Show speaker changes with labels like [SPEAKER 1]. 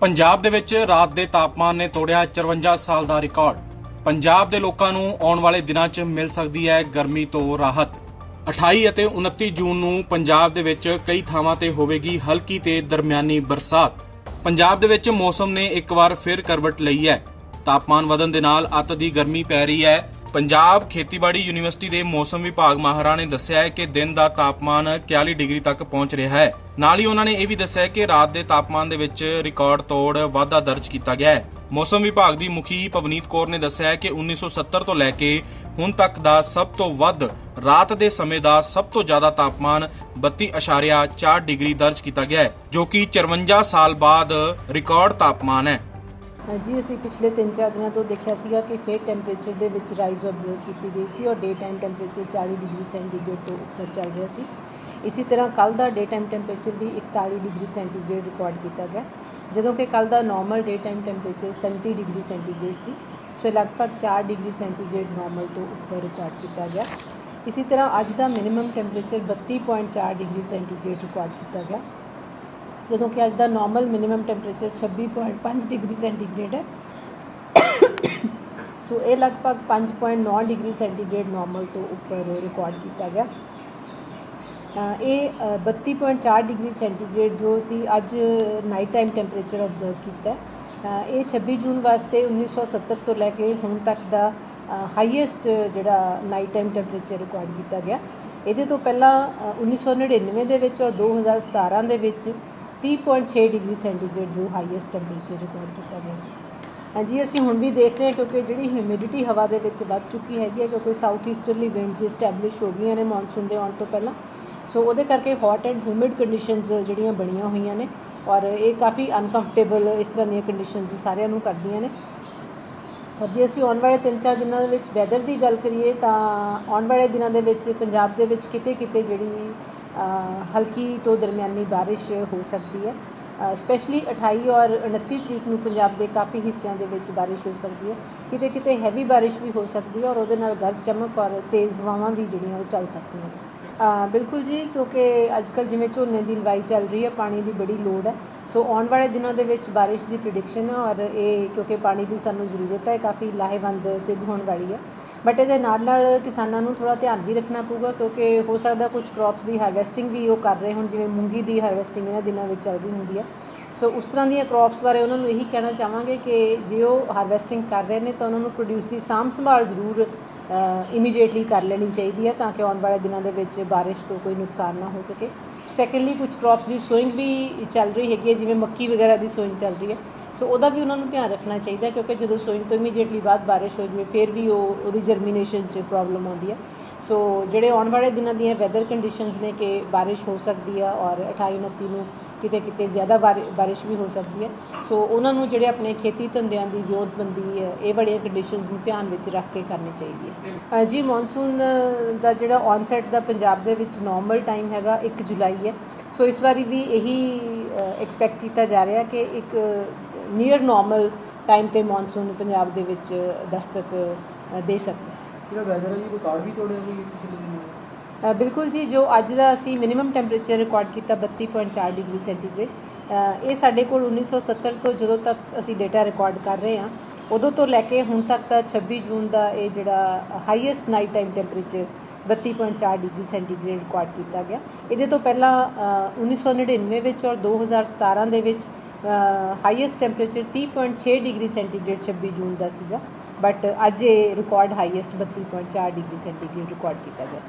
[SPEAKER 1] ਪੰਜਾਬ ਦੇ ਵਿੱਚ ਰਾਤ ਦੇ ਤਾਪਮਾਨ ਨੇ ਤੋੜਿਆ 54 ਸਾਲ ਦਾ ਰਿਕਾਰਡ। ਪੰਜਾਬ ਦੇ ਲੋਕਾਂ ਨੂੰ ਆਉਣ ਵਾਲੇ ਦਿਨਾਂ 'ਚ ਮਿਲ ਸਕਦੀ ਹੈ ਗਰਮੀ ਤੋਂ ਰਾਹਤ। 28 ਅਤੇ 29 ਜੂਨ ਨੂੰ ਪੰਜਾਬ ਦੇ ਵਿੱਚ ਕਈ ਥਾਵਾਂ ਤੇ ਹੋਵੇਗੀ ਹਲਕੀ ਤੇ ਦਰਮਿਆਨੀ ਬਰਸਾਤ। ਪੰਜਾਬ ਦੇ ਵਿੱਚ ਮੌਸਮ ਨੇ ਇੱਕ ਵਾਰ ਫਿਰ ਕਰਵਟ ਲਈ ਹੈ। ਤਾਪਮਾਨ ਵਧਣ ਦੇ ਨਾਲ ਅੱਤ ਦੀ ਗਰਮੀ ਪੈ ਰਹੀ ਹੈ। ਪੰਜਾਬ ਖੇਤੀਬਾੜੀ ਯੂਨੀਵਰਸਿਟੀ ਦੇ ਮੌਸਮ ਵਿਭਾਗ ਮਾਹਰਾਂ ਨੇ ਦੱਸਿਆ ਹੈ ਕਿ ਦਿਨ ਦਾ ਤਾਪਮਾਨ 41 ਡਿਗਰੀ ਤੱਕ ਪਹੁੰਚ ਰਿਹਾ ਹੈ। ਨਾਲ ਹੀ ਉਹਨਾਂ ਨੇ ਇਹ ਵੀ ਦੱਸਿਆ ਕਿ ਰਾਤ ਦੇ ਤਾਪਮਾਨ ਦੇ ਵਿੱਚ ਰਿਕਾਰਡ ਤੋੜ ਵਾਧਾ ਦਰਜ ਕੀਤਾ ਗਿਆ ਹੈ। ਮੌਸਮ ਵਿਭਾਗ ਦੀ ਮੁਖੀ ਪਵਨੀਤ ਕੌਰ ਨੇ ਦੱਸਿਆ ਹੈ ਕਿ 1970 ਤੋਂ ਲੈ ਕੇ ਹੁਣ ਤੱਕ ਦਾ ਸਭ ਤੋਂ ਵੱਧ ਰਾਤ ਦੇ ਸਮੇਂ ਦਾ ਸਭ ਤੋਂ ਜ਼ਿਆਦਾ ਤਾਪਮਾਨ 32.4 ਡਿਗਰੀ ਦਰਜ ਕੀਤਾ ਗਿਆ ਹੈ, ਜੋ ਕਿ 54 ਸਾਲ ਬਾਅਦ ਰਿਕਾਰਡ ਤਾਪਮਾਨ ਹੈ।
[SPEAKER 2] ਜੀ ਅਸੀਂ ਪਿਛਲੇ 3-4 ਦਿਨਾਂ ਤੋਂ ਦੇਖਿਆ ਸੀਗਾ ਕਿ ਫੇਰ ਟੈਂਪਰੇਚਰ ਦੇ ਵਿੱਚ ਰਾਈਜ਼ ਆਬਜ਼ਰਵ ਕੀਤੀ ਗਈ ਸੀ ਔਰ day time temperature 40 degree centigrade ਤੋਂ ਉੱਪਰ ਚੱਲ ਰਿਹਾ ਸੀ। ਇਸੇ ਤਰ੍ਹਾਂ ਕੱਲ ਦਾ ਡੇ ਟਾਈਮ ਟੈਂਪਰੇਚਰ ਵੀ 41 ਡਿਗਰੀ ਸੈਂਟੀਗ੍ਰੇਡ ਰਿਕਾਰਡ ਕੀਤਾ ਗਿਆ। ਜਦੋਂ ਕਿ ਕੱਲ ਦਾ normal day time temperature 37 degree centigrade ਸੀ, ਸੋ ਇਹ ਲਗਭਗ 4 ਡਿਗਰੀ ਸੈਂਟੀਗ੍ਰੇਡ ਨਾਰਮਲ ਤੋਂ ਉੱਪਰ ਰਿਕਾਰਡ ਕੀਤਾ ਗਿਆ। ਇਸੇ ਤਰ੍ਹਾਂ ਅੱਜ ਦਾ minimum temperature 32.4 degree centigrade record ਕੀਤਾ ਗਿਆ। ਜਦੋਂ ਕਿ ਅੱਜ ਦਾ normal minimum temperature 26.5 degree centigrade ਹੈ। ਸੋ ਇਹ ਲਗਭਗ 5.9 ਡਿਗਰੀ ਸੈਂਟੀਗ੍ਰੇਡ ਨਾਰਮਲ ਤੋਂ ਉੱਪਰ ਰਿਕਾਰਡ ਕੀਤਾ ਗਿਆ। ਅ, ਇਹ ਅ, 32.4 ਡਿਗਰੀ ਸੈਂਟੀਗ੍ਰੇਡ ਜੋ ਸੀ ਅੱਜ ਨਾਈਟ ਟਾਈਮ ਟੈਂਪਰੇਚਰ ਆਬਜ਼ਰਵ ਕੀਤਾ ਇਹ 26 ਜੂਨ ਵਾਸਤੇ 1970 ਤੋਂ ਲੈ ਕੇ ਹੁਣ ਤੱਕ ਦਾ ਹਾਈਐਸਟ ਜਿਹੜਾ ਨਾਈਟ ਟਾਈਮ ਟੈਂਪਰੇਚਰ ਰਿਕਾਰਡ ਕੀਤਾ ਗਿਆ। ਇਹਦੇ ਤੋਂ ਪਹਿਲਾਂ ਅ, 1999 ਦੇ ਵਿੱਚ ਔਰ 2017 ਦੇ ਵਿੱਚ 30.6 ਡਿਗਰੀ ਸੈਂਟੀਗ੍ਰੇਡ ਜੋ ਹਾਈਐਸਟ ਟੈਂਪਰੇਚਰ ਰਿਕਾਰਡ ਕੀਤਾ ਗਿਆ ਸੀ। ਹਾਂਜੀ, ਅਸੀਂ ਹੁਣ ਵੀ ਦੇਖ ਰਹੇ ਹਾਂ ਕਿਉਂਕਿ ਜਿਹੜੀ ਹਿਊਮਿਡਿਟੀ ਹਵਾ ਦੇ ਵਿੱਚ ਵੱਧ ਚੁੱਕੀ ਹੈਗੀ ਹੈ ਕਿਉਂਕਿ ਸਾਊਥ ਈਸਟਰਲੀ ਵਿੰਡਸ ਐਸਟੈਬਲਿਸ਼ ਹੋ ਗਈਆਂ ਨੇ ਮੌਨਸੂਨ ਦੇ ਆਉਣ ਤੋਂ ਪਹਿਲਾਂ। ਸੋ ਉਹਦੇ ਕਰਕੇ ਹੌਟ ਐਂਡ ਹਿਊਮਿਡ ਕੰਡੀਸ਼ਨਸ ਜਿਹੜੀਆਂ ਬਣੀਆਂ ਹੋਈਆਂ ਨੇ ਔਰ ਇਹ ਕਾਫੀ ਅਨਕੰਫਰਟੇਬਲ ਇਸ ਤਰ੍ਹਾਂ ਦੀਆਂ ਕੰਡੀਸ਼ਨਸ ਸਾਰਿਆਂ ਨੂੰ ਕਰਦੀਆਂ ਨੇ। ਔਰ ਜੇ ਅਸੀਂ ਆਉਣ ਵਾਲੇ 3-4 ਦਿਨਾਂ ਦੇ ਵਿੱਚ ਵੈਦਰ ਦੀ ਗੱਲ ਕਰੀਏ ਤਾਂ ਆਉਣ ਵਾਲੇ ਦਿਨਾਂ ਦੇ ਵਿੱਚ ਪੰਜਾਬ ਦੇ ਵਿੱਚ ਕਿਤੇ ਕਿਤੇ ਜਿਹੜੀ ਹਲਕੀ ਤੋਂ ਦਰਮਿਆਨੀ ਬਾਰਿਸ਼ ਹੋ ਸਕਦੀ ਹੈ। ਸਪੈਸ਼ਲੀ 28 ਔਰ 29 ਤਰੀਕ ਨੂੰ ਪੰਜਾਬ ਦੇ ਕਾਫੀ ਹਿੱਸਿਆਂ ਦੇ ਵਿੱਚ ਬਾਰਿਸ਼ ਹੋ ਸਕਦੀ ਹੈ। ਕਿਤੇ ਕਿਤੇ ਹੈਵੀ ਬਾਰਿਸ਼ ਵੀ ਹੋ ਸਕਦੀ ਹੈ ਔਰ ਉਹਦੇ ਨਾਲ ਗਰਜ ਚਮਕ ਔਰ ਤੇਜ਼ ਹਵਾਵਾਂ ਵੀ ਜਿਹੜੀਆਂ ਉਹ ਚੱਲ ਸਕਦੀਆਂ ਨੇ। ਬਿਲਕੁਲ ਜੀ, ਕਿਉਂਕਿ ਅੱਜ ਅੱਜਕੱਲ ਜਿਵੇਂ ਝੋਨੇ ਦੀ ਲਵਾਈ ਚੱਲ ਰਹੀ ਹੈ, ਪਾਣੀ ਦੀ ਬੜੀ ਲੋੜ ਹੈ। ਸੋ ਆਉਣ ਵਾਲੇ ਦਿਨਾਂ ਦੇ ਵਿੱਚ ਬਾਰਿਸ਼ ਦੀ ਪ੍ਰੈਡਿਕਸ਼ਨ ਹੈ ਔਰ ਇਹ ਕਿਉਂਕਿ ਪਾਣੀ ਦੀ ਸਾਨੂੰ ਜ਼ਰੂਰਤ ਹੈ ਕਾਫੀ ਲਾਹੇਵੰਦ ਸਿੱਧ ਹੋਣ ਵਾਲੀ ਹੈ। ਬਟ ਇਹਦੇ ਨਾਲ ਨਾਲ ਕਿਸਾਨਾਂ ਨੂੰ ਥੋੜਾ ਧਿਆਨ ਵੀ ਰੱਖਣਾ ਪਊਗਾ, ਕਿਉਂਕਿ ਹੋ ਸਕਦਾ ਕੁਝ ਕ੍ਰੌਪਸ ਦੀ ਹਾਰਵੈਸਟਿੰਗ ਵੀ ਉਹ ਕਰ ਰਹੇ ਹੁਣ, ਜਿਵੇਂ ਮੂੰਗੀ ਦੀ ਹਾਰਵੈਸਟਿੰਗ ਇਹਨਾਂ ਦਿਨਾਂ ਵਿੱਚ ਚੱਲ ਰਹੀ ਹੁੰਦੀ ਹੈ। ਸੋ ਉਸ ਤਰ੍ਹਾਂ ਦੀਆਂ ਕ੍ਰੌਪਸ ਬਾਰੇ ਉਹਨਾਂ ਨੂੰ ਇਹੀ ਕਹਿਣਾ ਚਾਹਾਂਗੇ ਕਿ ਜੇ ਉਹ ਹਾਰਵੈਸਟਿੰਗ ਕਰ ਰਹੇ ਨੇ, ਤਾਂ ਉਹਨਾਂ ਨੂੰ ਪ੍ਰੋਡਿਊਸ ਦੀ ਸਾਂਭ ਸੰਭਾਲ ਜ਼ਰੂਰ ਇਮੀਡੀਏਟਲੀ ਕਰ ਲੈਣੀ ਚਾਹੀਦੀ ਹੈ, ਤਾਂ ਕਿ ਆਉਣ ਵਾਲੇ ਦਿਨਾਂ ਦੇ ਵਿੱਚ ਬਾਰਿਸ਼ ਤੋਂ ਕੋਈ ਨੁਕਸਾਨ ਨਾ ਹੋ ਸਕੇ। ਸੈਕੰਡਲੀ ਕੁਝ ਕ੍ਰੌਪਸ ਦੀ ਸੋਇੰਗ ਵੀ ਚੱਲ ਰਹੀ ਹੈਗੀ ਹੈ, ਜਿਵੇਂ ਮੱਕੀ ਵਗੈਰਾ ਦੀ ਸੋਇੰਗ ਚੱਲ ਰਹੀ ਹੈ। ਸੋ ਉਹਦਾ ਵੀ ਉਹਨਾਂ ਨੂੰ ਧਿਆਨ ਰੱਖਣਾ ਚਾਹੀਦਾ ਕਿਉਂਕਿ ਜਦੋਂ ਸੋਇੰਗ ਤੋਂ ਇਮੀਡੀਏਟਲੀ ਬਾਅਦ ਬਾਰਿਸ਼ ਹੋ ਜਾਵੇ, ਫਿਰ ਵੀ ਉਹ, ਉਹਦੀ ਜਰਮੀਨੇਸ਼ਨ 'ਚ ਪ੍ਰੋਬਲਮ ਆਉਂਦੀ ਹੈ। ਸੋ ਜਿਹੜੇ ਆਉਣ ਵਾਲੇ ਦਿਨਾਂ ਦੀਆਂ ਵੈਦਰ ਕੰਡੀਸ਼ਨਸ ਨੇ ਕਿ ਬਾਰਿਸ਼ ਹੋ ਸਕਦੀ ਆ ਔਰ 28 29 ਨੂੰ ਕਿਤੇ ਕਿਤੇ ਜ਼ਿਆਦਾ ਬਾਰਿ- ਬਾਰਿਸ਼ ਵੀ ਹੋ ਸਕਦੀ ਹੈ। ਸੋ ਉਹਨਾਂ ਨੂੰ ਜਿਹੜੇ ਆਪਣੇ ਖੇਤੀ ਧੰਦਿਆਂ ਦੀ ਵਿਉਂਤਬੰਦੀ ਹੈ, ਇਹ ਬੜੀਆਂ ਕੰਡੀਸ਼ਨਸ ਨੂੰ ਧਿਆਨ ਵਿੱਚ ਰੱਖ ਕੇ ਕਰਨੀ ਚਾਹੀਦੀ ਹੈ। ਜੀ ਮੌਨਸੂਨ ਦਾ ਜਿਹੜਾ ਔਨਸੈਟ ਦਾ ਪੰਜਾਬ ਦੇ ਵਿੱਚ ਨਾਰਮਲ ਟਾਈਮ ਹੈਗਾ 1 ਜੁਲਾਈ ਹੈ। ਸੋ ਇਸ ਵਾਰੀ ਵੀ ਇਹੀ ਐਕਸਪੈਕਟ ਕੀਤਾ ਜਾ ਰਿਹਾ ਕਿ ਇੱਕ ਨੀਅਰ ਨਾਰਮਲ ਟਾਈਮ ਤੇ ਮੌਨਸੂਨ ਪੰਜਾਬ ਦੇ ਵਿੱਚ ਦਸਤਕ ਦੇ ਸਕਦਾ ਹੈ।
[SPEAKER 3] ਜਿਹੜਾ ਵੈਦਰ ਹੈ ਜੀ? ਰਿਕਾਰਡ ਵੀ ਤੋੜਿਆ ਜੀ ਪਿਛਲੇ ਦਿਨਾਂ?
[SPEAKER 2] ਬਿਲਕੁਲ ਜੀ ਜੋ ਅੱਜ ਦਾ ਅਸੀਂ ਮਿਨੀਮਮ ਟੈਂਪਰੇਚਰ ਰਿਕਾਰਡ ਕੀਤਾ 32.4 ਡਿਗਰੀ ਸੈਂਟੀਗ੍ਰੇਡ ਇਹ ਸਾਡੇ ਕੋਲ 1970 ਤੋਂ ਜਦੋਂ ਤੱਕ ਅਸੀਂ ਡਾਟਾ ਰਿਕਾਰਡ ਕਰ ਰਹੇ ਹਾਂ ਉਦੋਂ ਤੋਂ ਲੈ ਕੇ ਹੁਣ ਤੱਕ ਦਾ 26 ਜੂਨ ਦਾ ਇਹ ਜਿਹੜਾ highest night time temperature 32.4 degree centigrade record ਕੀਤਾ ਗਿਆ। ਇਹਦੇ ਤੋਂ ਪਹਿਲਾਂ ਅ, 1999 ਵਿੱਚ ਔਰ 2017 ਦੇ ਵਿੱਚ ਹਾਈਐਸਟ ਟੈਂਪਰੇਚਰ 30.6 ਡਿਗਰੀ ਸੈਂਟੀਗ੍ਰੇਡ 26 ਜੂਨ ਦਾ ਸੀਗਾ ਬਟ ਅੱਜ ਇਹ record highest 32.4 degree centigrade record ਕੀਤਾ ਗਿਆ।